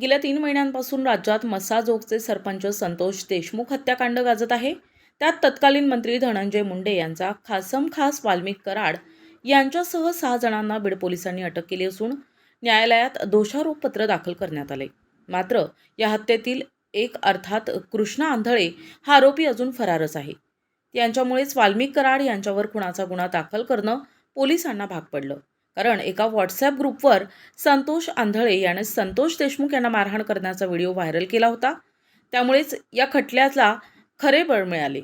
गेल्या तीन महिन्यांपासून राज्यात मसाजोगचे सरपंच संतोष देशमुख हत्याकांड गाजत आहे. त्यात तत्कालीन मंत्री धनंजय मुंडे यांचा खासम खास वाल्मिक कराड यांच्यासह सहा जणांना बीड पोलिसांनी अटक केली असून न्यायालयात दोषारोपपत्र दाखल करण्यात आले. मात्र या हत्येतील एक अर्थात कृष्णा आंधळे हा आरोपी अजून फरारच आहे. यांच्यामुळेच वाल्मिक कराड यांच्यावर खुणाचा गुन्हा दाखल करणं पोलिसांना भाग पडलं. कारण एका व्हॉट्सॲप ग्रुपवर संतोष आंधळे याने संतोष देशमुख यांना मारहाण करण्याचा व्हिडिओ व्हायरल केला होता. त्यामुळेच या खटल्याला खरे बळ मिळाले.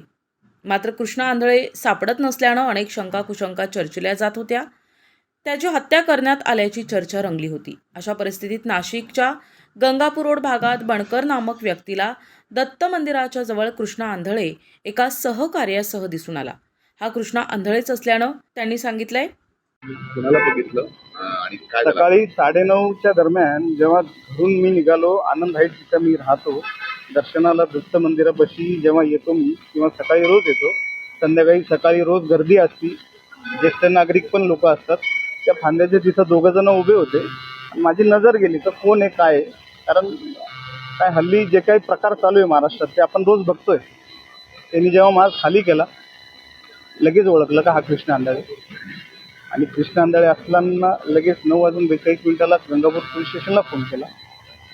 मात्र कृष्णा आंधळे सापडत नसल्यानं अनेक शंका कुशंका चर्चिल्या जात होत्या. त्याची हत्या करण्यात आल्याची चर्चा रंगली होती. अशा परिस्थितीत नाशिकच्या गंगापूर रोड भागात बणकर नामक व्यक्तीला दत्त मंदिराच्या जवळ कृष्णा आंधळे एका सहकार्यासह दिसून आला. हा कृष्णा आंधळेच असल्यानं त्यांनी सांगितलंय कुणाला बघितलं? आणि काय झालं? सकाळी साडेनऊच्या दरम्यान जेव्हा घरून मी निघालो आनंद हाईट तिथं मी राहतो दर्शनाला दत्त मंदिरापाशी जेव्हा येतो मी किंवा सकाळी रोज येतो संध्याकाळी सकाळी रोज गर्दी असती ज्येष्ठ नागरिक पण लोक असतात त्या फांद्याचे तिथं दोघं जण उभे होते. आणि माझी नजर गेली तर कोण आहे काय आहे? कारण काय हल्ली जे काही प्रकार चालू आहे महाराष्ट्रात ते आपण रोज बघतोय. त्यांनी जेव्हा माझ खाली केला लगेच ओळखलं का हा कृष्ण अंधारे? आणि कृष्ण आंधळे असताना लगेच नऊ वाजून बेचाळीस मिनिटालाच गंगापूर पोलीस स्टेशनला फोन केला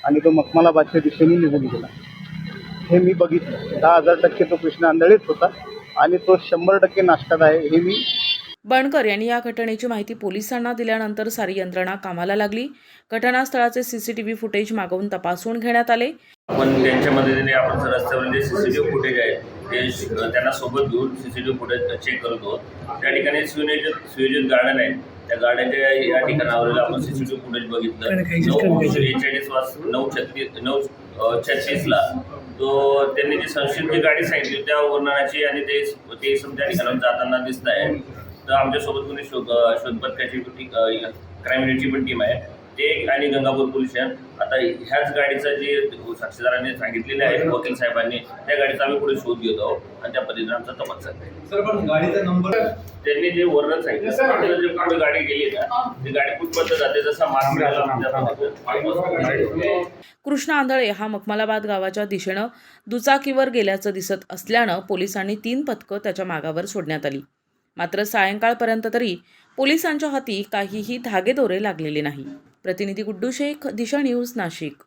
आणि तो मखमालाबादच्या दिशेने निघून गेला. हे मी बघितलं. दहा हजार टक्के तो कृष्ण आंधळेच होता आणि तो शंभर टक्के नाशकात आहे हे मी बणकर यांनी या घटनेची माहिती पोलिसांना दिल्यानंतर सारी यंत्रणा कामाला लागली. घटनास्थळाचे सीसीटीव्ही फुटेज मागवून तपासून घेण्यात आले. आपण त्यांच्या मदतीने आपण जर रस्त्यावरील जे C C T V footage आहे ते त्यांना सोबत घेऊन C C T V footage check करत आहोत. त्या ठिकाणी सुयोजित सुयोजित गार्डन आहे. त्या गार्डनच्या या ठिकाणावरील आपण C C T V footage बघितलं. नऊ बेचाळीस वाज नऊ छत्तीस नऊ छत्तीसला तो त्यांनी जी संशयित जी गाडी सांगितली त्या वर्णनाची आणि ते ते त्या ठिकाणावर जाताना दिसत आहे. तर आमच्यासोबत कोणी शोध अ, शोध पथकाची क्राईम युनिटची पण टीम आहे. ते आणि गंगापूर पोलीस आता ह्याच गाडीचं जे साक्षीदारांनी सांगितलेले आहे वकील साहेबांनी त्या गाडीचा आम्ही पुढे शोध घेत आहोत आणि त्या पद्धतीने आमचा तपास चालला आहे. सर पण गाडीचा नंबर त्यांनी जे वर्णन सांगितलं जे पुढे गाडी गेली ना ती गाडी कुठपर्यंत जाते जसा मार्ग कृष्ण आंधळे हा मखमालाबाद गावाच्या दिशेनं दुचाकीवर गेल्याचं दिसत असल्यानं पोलिसांनी तीन पथकं त्याच्या मागावर सोडण्यात आली. मात्र सायंकाळपर्यंत तरी पोलिसांच्या हाती काहीही धागेदोरे लागलेले नाही. प्रतिनिधी गुड्डू शेख दिशा न्यूज नाशिक.